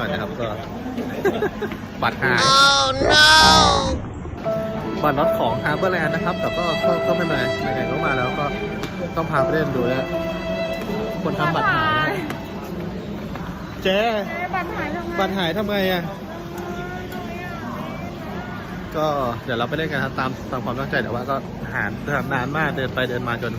หตุนิดหน่อยนะครับก็บัตรหายบัตรรถของฮาร์เบอร์แลนด์นะครับ แต่ก็ก็ก็ไม่เป็นไรไหนๆก็มาแล้วก็ต้องพาไปเล่นดูนะคนทำบัตรหายนะเจ๊บัตรหายทำไงบัตรหายทำไงอะก็เดี๋ยวเราไปเล่นกันครับตามตามความตั้งใจแต่ว่าก็หานานมากเดินไปเดินมาจน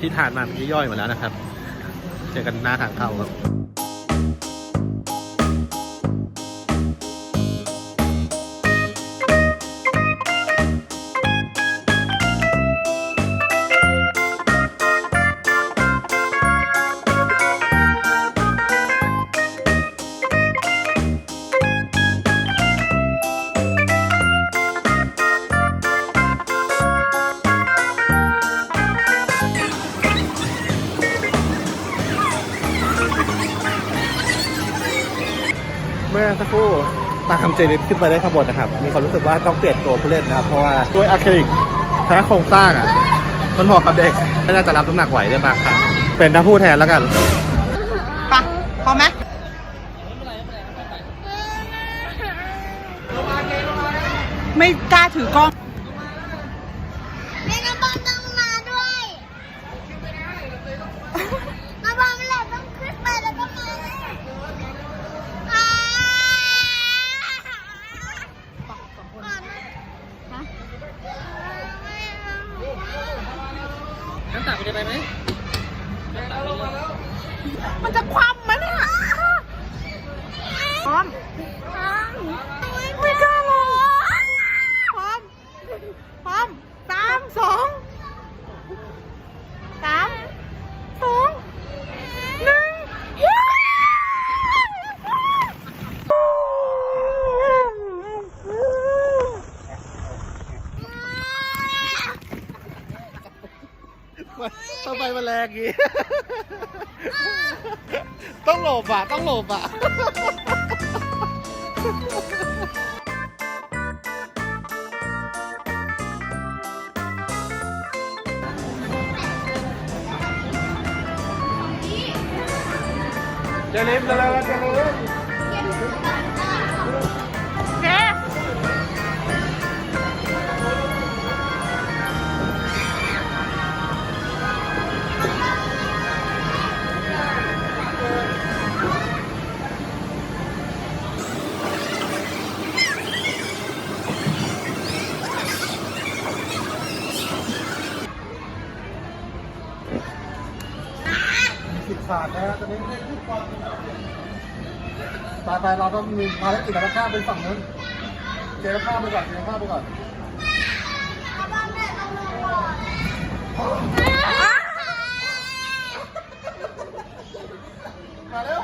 ที่ทานมาเมื่อกี้ย่อยหมดแล้วนะครับ เจอกันหน้าทางเข้าครับ ทำเจลิสขึ้นไปได้ข้างบนนะครับ มีความรู้สึกว่าต้องเปลี่ยนตัวผู้เล่นนะครับ เพราะว่าด้วยอะคริลิกทั้งโครงสร้างอะ มันเหมาะกับเด็กไม่น่าจะรับน้ำหนักไหวได้มากครับเป็นนักผู้แทนแล้วกันปะพอไหมไม่กล้าถือกล้อง แม่น้ำบอลต้องมาด้วยน้ำบอลเมื่อไหร่ต้องขึ้นไปแล้วก็มาอ่า น้ำตาไปได้ไหม มันจะคว่ำมันอะพร้อมไม่กล้าลงพร้อม พร้อมสามสองสามสองหนึ่ง ทำไมมันแรงงี้ ต้องหลบอะ ต้องหลบอะเจลิฟแล้วเจลิฟ ขาดนะตอนนี้ตายไปเราต้องมีภารกิจเราต้องข้ามไปฝั่งนู้นเจเราข้ามไปก่อนเจเราข้ามไปก่อนมาเร็ว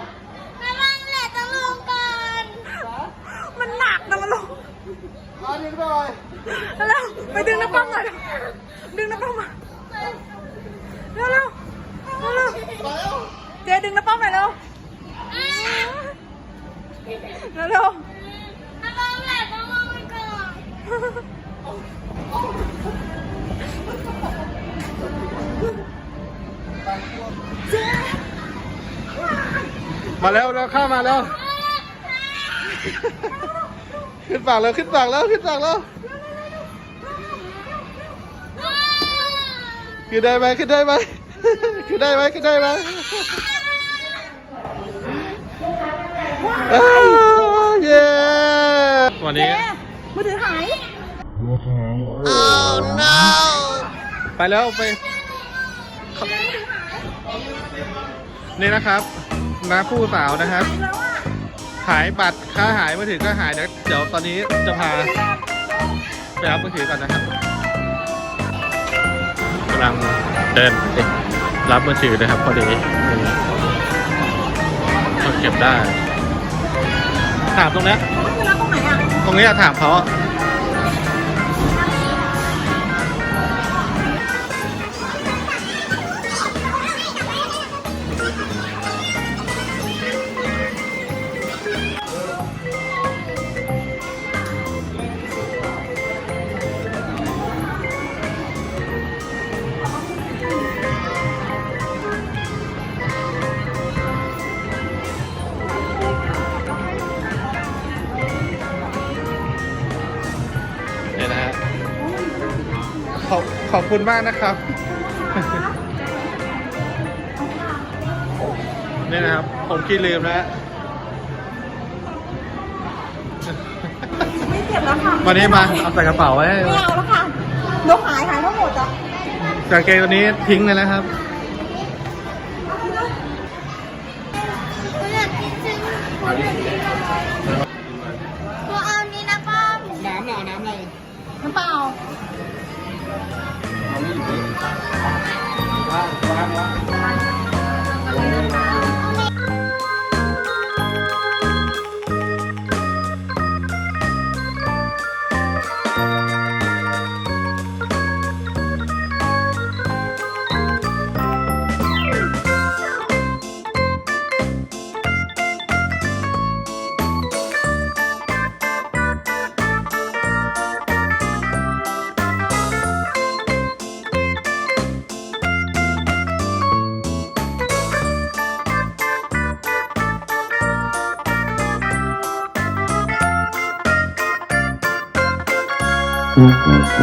มาแล้วเราข้ามมาแล้ว ขึ้นฝั่งแล้วขึ้นฝั่งแล้วขึ้นฝั่งแล้วขึ้นได้ไหมขึ้นได้ไหมขึ้นได้ไหมขึ้นได้ไหมอ้าวเย้วันนี้เจ๊มือถือหายไปแล้วไปนี่นะครับ น้าคู่สาวนะครับแล้วอะหายบัตรค่าหายมือถือก็หายเดี๋ยวเดี๋ยวตอนนี้จะพาไปรับมือถือก่อนนะครับกำลังเดินไปรับมือถือนะครับพอดีก็เก็บได้ ถามตรงเนี้ยมันคือรับตรงไหนอะตรงนี้อะถามเขา ขอบคุณมากนะครับนี่นะครับ ผมขี้ลืมแล้วไม่เก็บแล้วค่ะวันนี้มาเอาใส่กระเป๋าไว้ให้ไม่เอาแล้วค่ะเดี๋ยวหายหายทั้งหมดอะกางเกงตัวนี้ทิ้งเลยนะครับ ครับ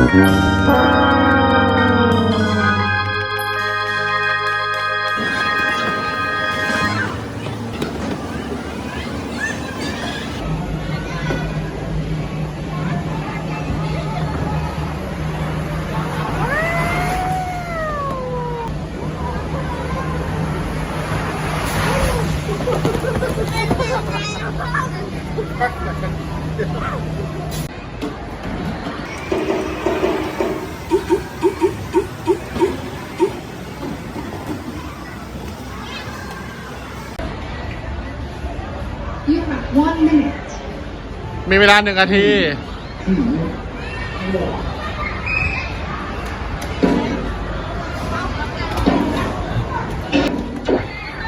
Ha ha ha! มีเวลาหนึ่งนาที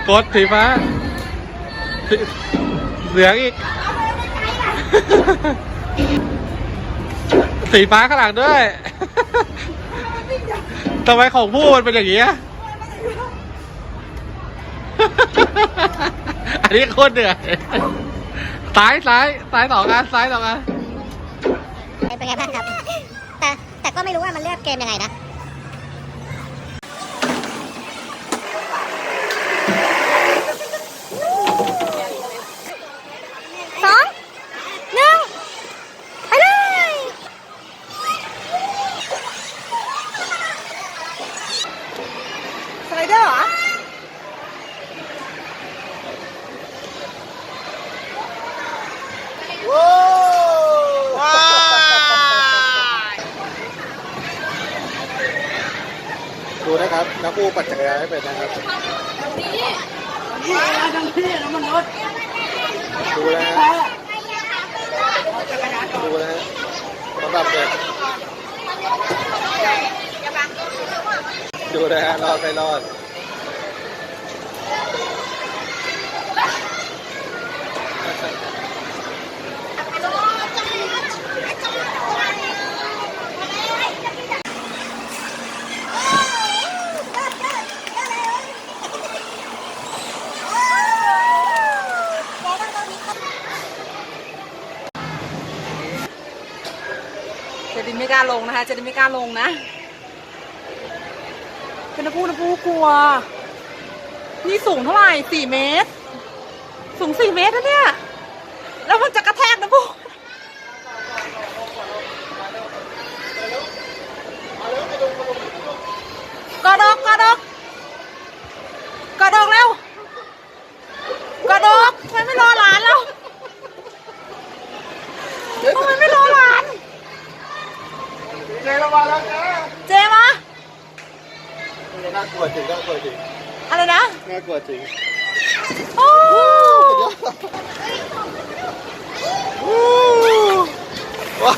กดสีฟ้าสีเหลืองอีก สีฟ้าข้างหลังด้วย ทำไมของผู้มันเป็นอย่างนี้อะอันนี้โคตรเหนื่อย ซ้ายซ้ายซ้ายสองอันซ้ายสองอันเป็นไงบ้างครับ แต่แต่ก็ไม่รู้ว่ามันเลือกเกมยังไงนะ สอง หนึ่ง ไปเลย สไลเดอร์เหรอ ว้ ดูนะครับ นักกู้ปั่นจักรยานให้เป็นนะครับทั้งที่แล้วมันรถดูนะฮะดูนะฮะสำหรับเด็กดูนะฮะรอดไม่รอด จะดินไม่กล้าลงนะคะจะดินไม่กล้าลงนะเป็นน้ำพูน้ำพูกลัว นี่สูงเท่าไหร่สี่เมตร สูงสี่เมตรนะเนี่ย แล้วมันจะกระแทกนะพูกอดอกกอดอกกอดอกเร็วกอดอกทำไมไม่รอหลานแล้วทำไมไม่รอหลาน เจ๊ระวังแล้วเจ๊ เจมา น่ากลัวจริงน่ากลัวจริง อะไร นะน่ากลัวจริงโอ้ว้าว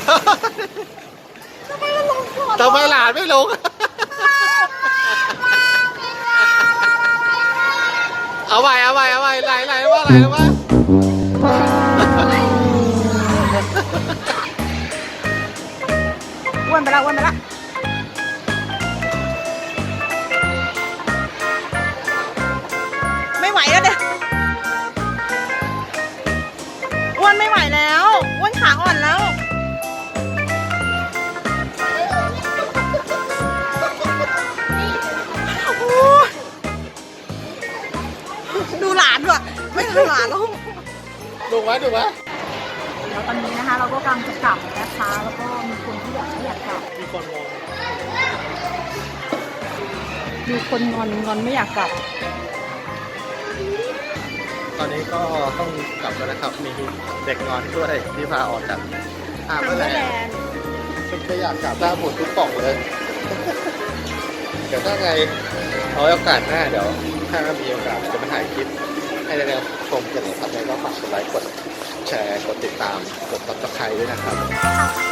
ทำไมหลานไม่ลงเอาไปเอาไปเอาไปไหลไหลว่าไหลว่า แล้วเนี่ยอ้วนไม่ไหวแล้วอ้วนขาอ่อนแล้ว ดูหลานด้วยไม่ดูหลานแล้วดูไว้ดูไว้แล้วตอนนี้นะคะ เราก็กำลังจะกลับนะคะ แล้วก็มีคนที่อยากที่อยากกลับ มีคนงอนมีคนงอนงอนไม่อยากกลับ อนนี้ก็ต้องกลับแล้วนะครับ มีเด็กงอนด้วยที่พาออกจากอ่างทางแล้แม่วแลแหละนด์ไม่อยากกลับหน้าหมดทุกกล่องเลย เดี๋ยวถ้าไงเอาไว้โอกาสหน้าเดี๋ยว ถ้ามีโอกาสจะมาถ่ายคลิป ให้ได้รับชมกันนะครับแล้วก็ฝากกดไลค์กดแชร์กดติดตามกดติดตามด้วยนะครับ